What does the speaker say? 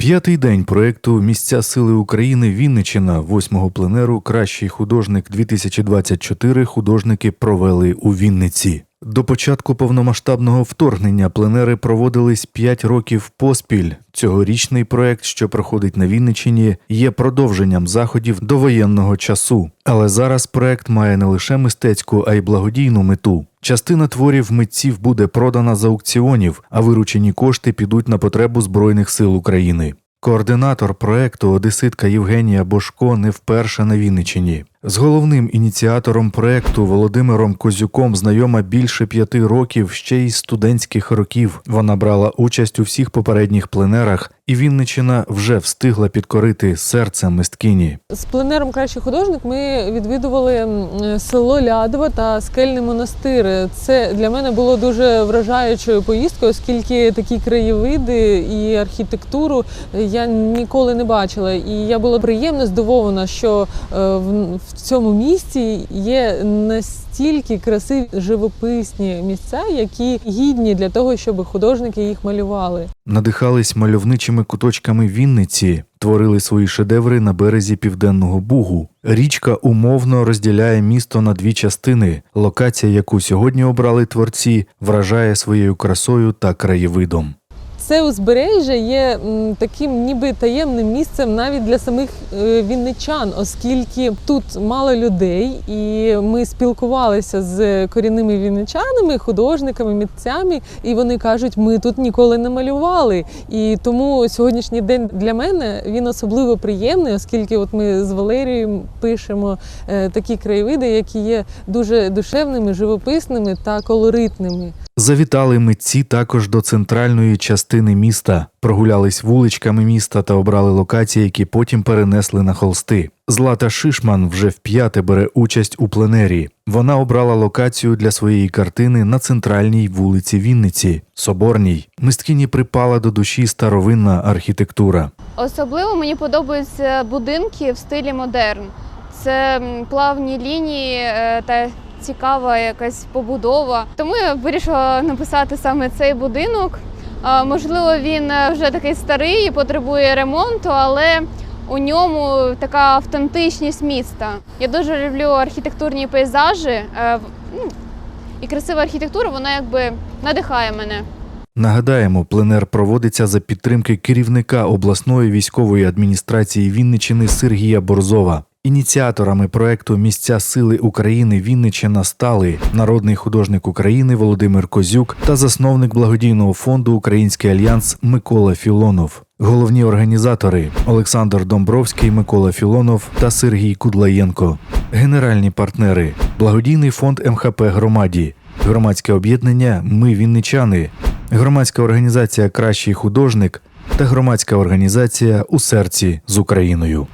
П'ятий день проекту Місця сили України Вінничина, восьмого пленеру Кращий художник 2024 художники провели у Вінниці. До початку повномасштабного вторгнення пленери проводились 5 років поспіль. Цьогорічний проект, що проходить на Вінничині, є продовженням заходів до воєнного часу. Але зараз проект має не лише мистецьку, а й благодійну мету. Частина творів митців буде продана з аукціонів, а виручені кошти підуть на потребу Збройних сил України. Координатор проекту Одеситка Євгенія Бошко не вперше на Вінничині. З головним ініціатором проекту Володимиром Козюком знайома більше п'яти років ще й студентських років. Вона брала участь у всіх попередніх пленерах, і Вінничина вже встигла підкорити серце мисткині. З пленером Кращий художник ми відвідували село Лядово та скельний монастир. Це для мене було дуже вражаючою поїздкою, оскільки такі краєвиди і архітектуру я ніколи не бачила. І я була приємно здивована, що е, в, в цьому місті є настільки красиві живописні місця, які гідні для того, щоб художники їх малювали. Надихались мальовничими куточками Вінниці, творили свої шедеври на березі Південного Бугу. Річка умовно розділяє місто на дві частини. Локація, яку сьогодні обрали творці, вражає своєю красою та краєвидом. Це узбережжя є таким ніби таємним місцем навіть для самих е, вінничан, оскільки тут мало людей, і ми спілкувалися з корінними вінничанами, художниками, митцями, і вони кажуть, ми тут ніколи не малювали. І тому сьогоднішній день для мене він особливо приємний, оскільки от ми з Валерією пишемо е, такі краєвиди, які є дуже душевними, живописними та колоритними. Завітали митці також до центральної частини міста, прогулялись вуличками міста та обрали локації, які потім перенесли на холсти. Злата Шишман вже вп'яте бере участь у пленері. Вона обрала локацію для своєї картини на центральній вулиці Вінниці, Соборній. Мисткині припала до душі старовинна архітектура. Особливо мені подобаються будинки в стилі модерн. Це плавні лінії е, та цікава якась побудова. Тому я вирішила написати саме цей будинок. Можливо, він е, вже такий старий і потребує ремонту, але у ньому така автентичність міста. Я дуже люблю архітектурні пейзажі. е, ну, І красива архітектура, вона якби надихає мене. Нагадаємо, пленер проводиться за підтримки керівника обласної військової адміністрації Вінничини Сергія Борзова. Ініціаторами проекту Місця сили України Вінничина стали народний художник України Володимир Козюк та засновник благодійного фонду Український альянс Микола Філонов. Головні організатори Олександр Домбровський, Микола Філонов та Сергій Кудлаєнко. Генеральні партнери Благодійний фонд МХП Громаді, громадське об'єднання Ми Вінничани, громадська організація Кращий художник та громадська організація у серці з Україною.